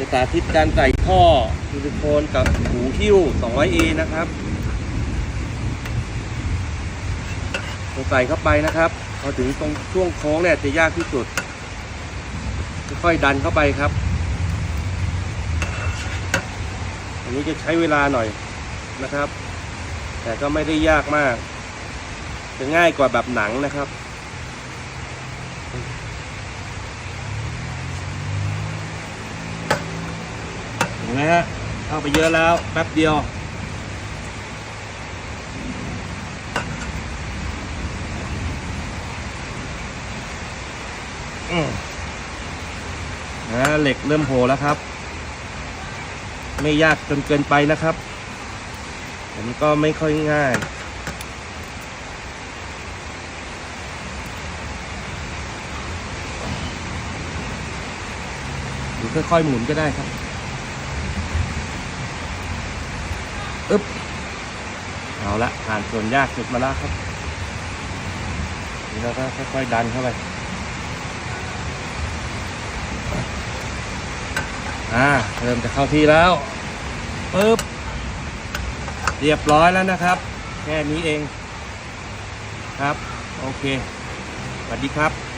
จะสาธิตการใส่ท่อซิลิโคนกับหูหิ้ว 200A นะครับเราใส่เข้าไปนะครับ พอถึงตรงช่วงโค้งเนี่ยจะยากที่สุด ค่อยๆดันเข้าไปครับ อันนี้จะใช้เวลาหน่อยนะครับ แต่ก็ไม่ได้ยากมาก จะง่ายกว่าแบบหนังนะครับ นไหมฮะเข้าไปเยอะแล้วแป๊บเดียว อืมนะเหล็กเริ่มโผล่แล้วครับ ไม่ยากจนเกินไปนะครับ ผมก็ไม่ค่อยง่ายค่อยๆหมุนก็ได้ครับ อึ๊บเอาละผ่านส่วนยากสุดมาแล้วครับนี่เราก็ค่อยๆดันเข้าไปอ่าเริ่มจะเข้าที่แล้วปึ๊บเรียบร้อยแล้วนะครับ แค่นี้เองครับ โอเคสวัสดีครับ